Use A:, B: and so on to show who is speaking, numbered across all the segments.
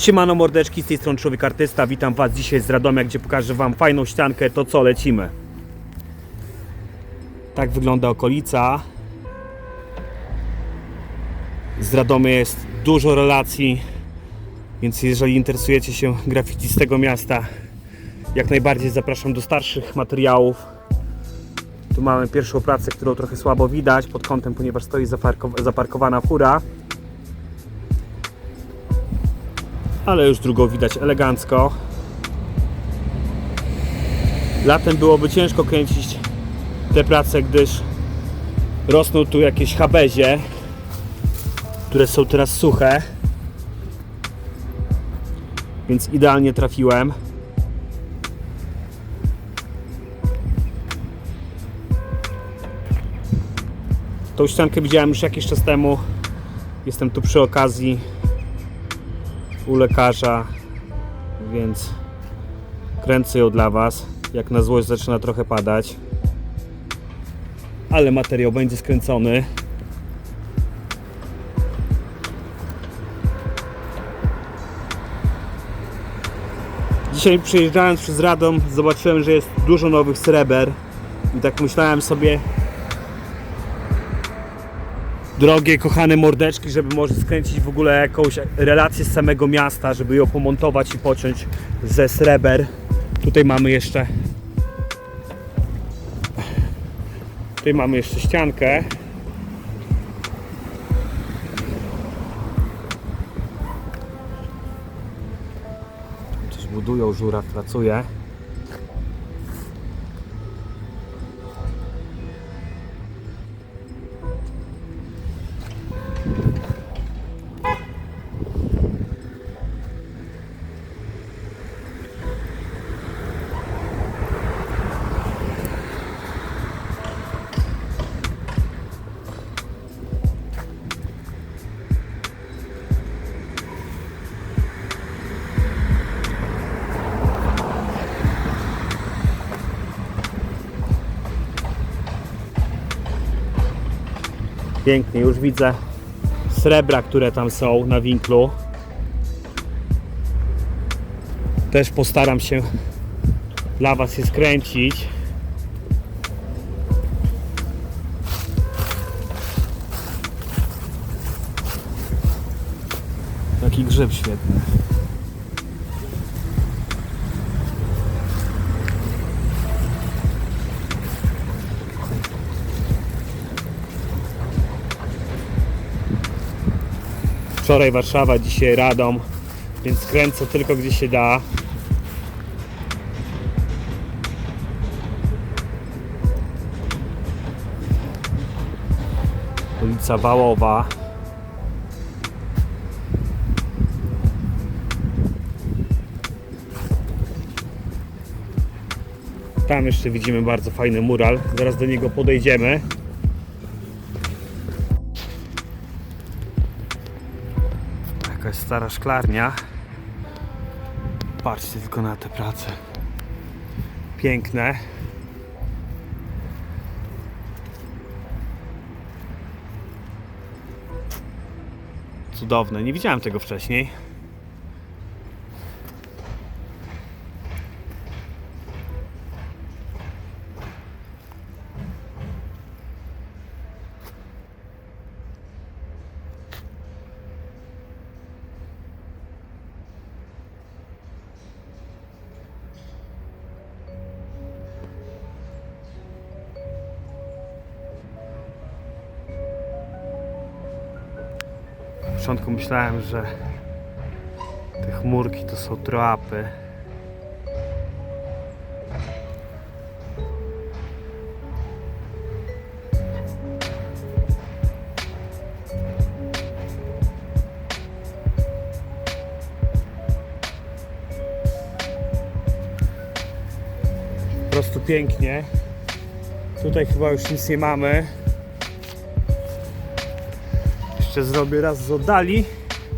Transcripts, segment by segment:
A: Siemano mordeczki, z tej strony Człowiek Artysta. Witam Was dzisiaj z Radomia, gdzie pokażę Wam fajną ściankę. To co, lecimy. Tak wygląda okolica. Z Radomia jest dużo relacji, więc jeżeli interesujecie się graffiti z tego miasta, jak najbardziej zapraszam do starszych materiałów. Tu mamy pierwszą pracę, którą trochę słabo widać pod kątem, ponieważ stoi zaparko- zaparkowana fura. Ale już drugą widać elegancko. Latem byłoby ciężko kręcić te prace, gdyż rosną tu jakieś habezie, które są teraz suche. Więc idealnie trafiłem. Tą ściankę widziałem już jakiś czas temu. Jestem tu przy okazji u lekarza, więc kręcę ją dla Was. Jak na złość zaczyna trochę padać, ale materiał będzie skręcony. Dzisiaj przejeżdżając przez Radom zobaczyłem, że jest dużo nowych sreber i tak myślałem sobie drogie, kochane mordeczki, żeby może skręcić w ogóle jakąś relację z samego miasta, żeby ją pomontować i pociąć ze sreber. Tutaj mamy jeszcze tutaj mamy jeszcze ściankę. Coś budują, żuraw pracuje. Pięknie, już widzę srebra, które tam są na winklu. Też postaram się dla Was je skręcić. Taki grzyb świetny. Wczoraj Warszawa, dzisiaj Radom, więc kręcę tylko gdzie się da. Ulica Wałowa. Tam jeszcze widzimy bardzo fajny mural. Zaraz do niego podejdziemy. Stara szklarnia. Patrzcie tylko na te prace. Piękne. Cudowne. Nie widziałem tego wcześniej. Początku myślałem, że te chmurki to są troapy. Po prostu pięknie. Tutaj chyba już nic nie mamy jeszcze zrobię raz z oddali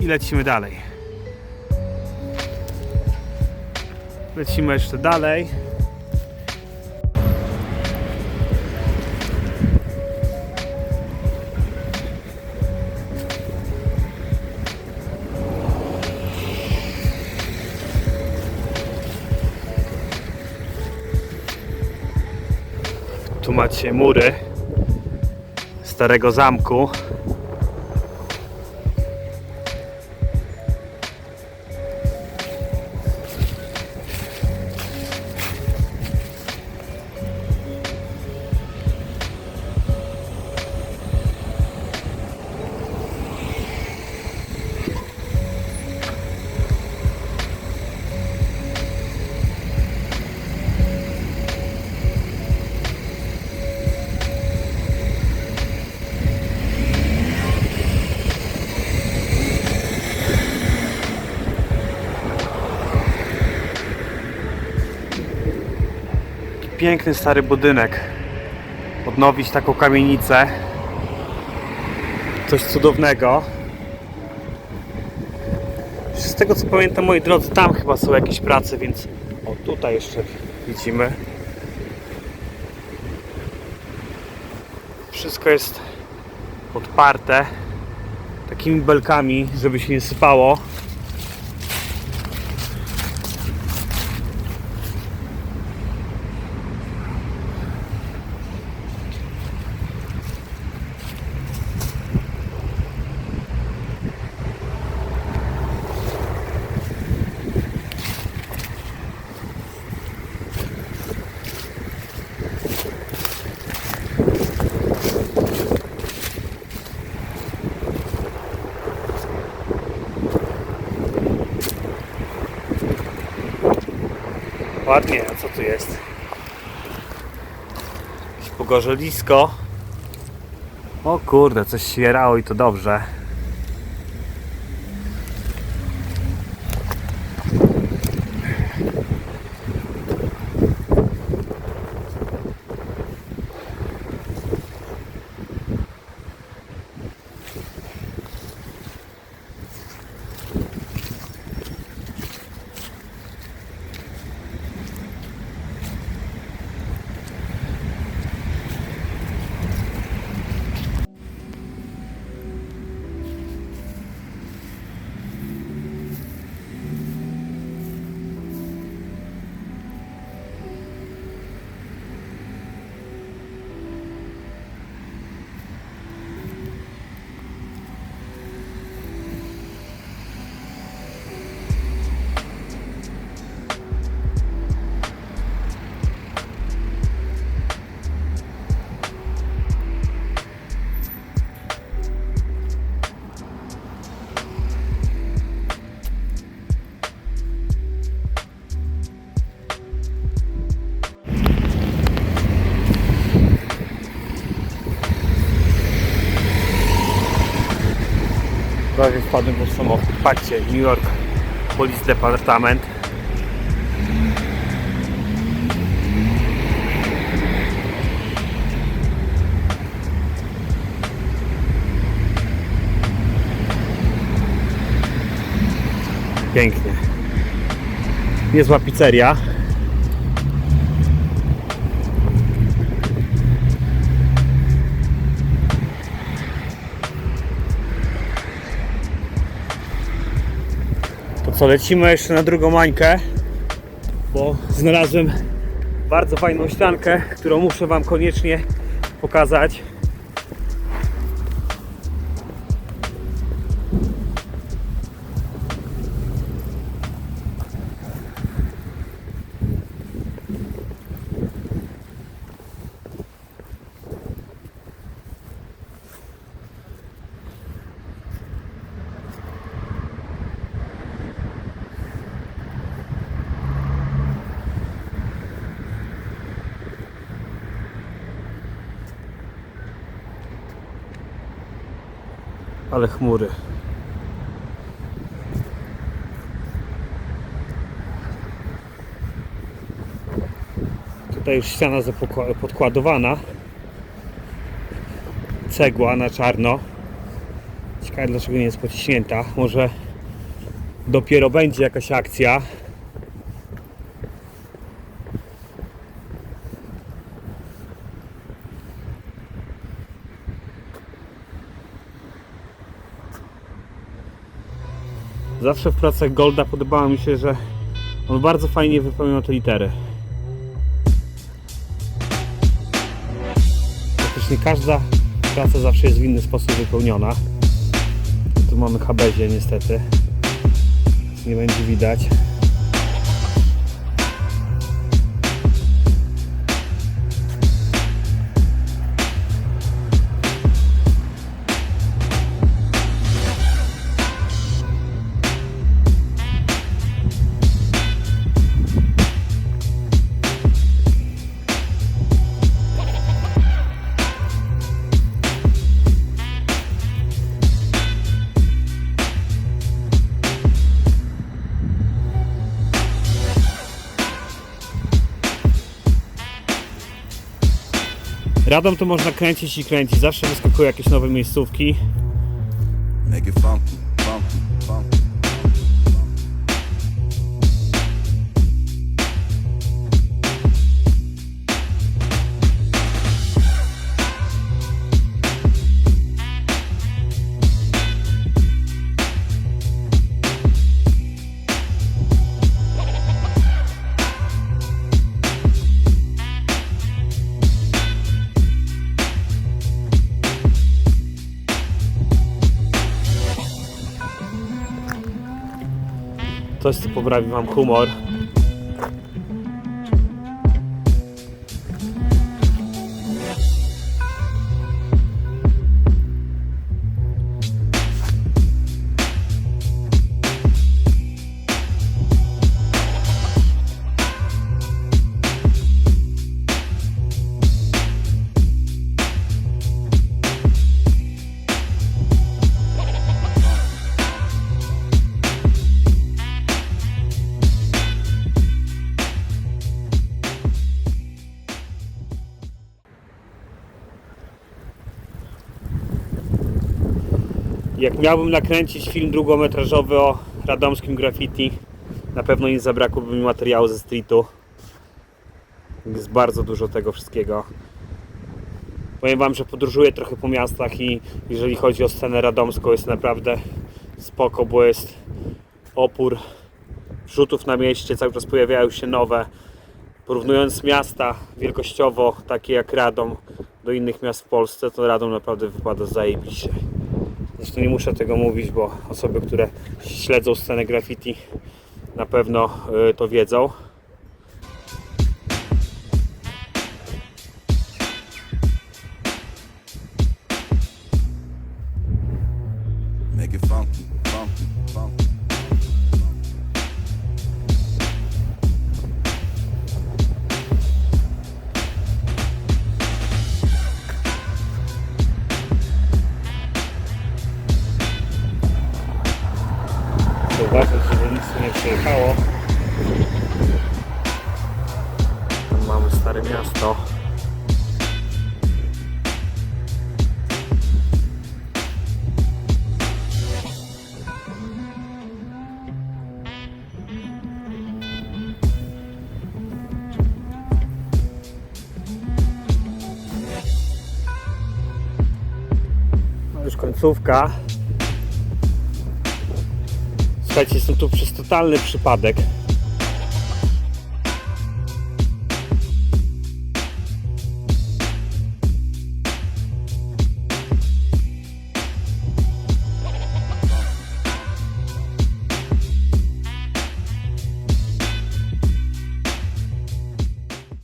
A: i lecimy dalej. Lecimy jeszcze dalej. Tu macie mury starego zamku. Piękny stary budynek. Odnowić taką kamienicę. Coś cudownego. Z tego co pamiętam, moi drodzy, tam chyba są jakieś prace, więc o tutaj jeszcze widzimy. Wszystko jest podparte takimi belkami, żeby się nie sypało. Ładnie, a co tu jest? Jakieś pogorzelisko. O kurde, coś świerało i to dobrze. Wpadłem pod samochód. Patrzcie, New York Police Department. Pięknie. Niezła pizzeria. Co, lecimy jeszcze na drugą mańkę, bo znalazłem bardzo fajną ściankę, którą muszę Wam koniecznie pokazać. Ale chmury. Tutaj już ściana podkładowana. Cegła na czarno. Ciekawe dlaczego nie jest pociśnięta. Może dopiero będzie jakaś akcja. Zawsze w pracach Golda podobało mi się, że on bardzo fajnie wypełniał te litery. praktycznie każda praca zawsze jest w inny sposób wypełniona. Tu mamy habezie niestety. Nie będzie widać. Radom to można kręcić i kręcić. Zawsze wyskakują jakieś nowe miejscówki.
B: Make it funky,
A: Coś, co poprawi Wam humor. Jak miałbym nakręcić film długometrażowy o radomskim graffiti, na pewno nie zabrakłoby mi materiału ze streetu. Jest bardzo dużo tego wszystkiego. Powiem Wam, że podróżuję trochę po miastach i jeżeli chodzi o scenę radomską jest naprawdę spoko, bo jest opór rzutów na mieście, cały czas pojawiają się nowe. Porównując miasta wielkościowo, takie jak Radom, do innych miast w Polsce, to Radom naprawdę wypada zajebiście. Zresztą nie muszę tego mówić, bo osoby, które śledzą scenę graffiti na pewno y, to wiedzą. Zauważyć, żeby nic tu nie przyjechało. Tam mamy stare miasto. No już końcówka. Słuchajcie, jestem tu przez totalny przypadek.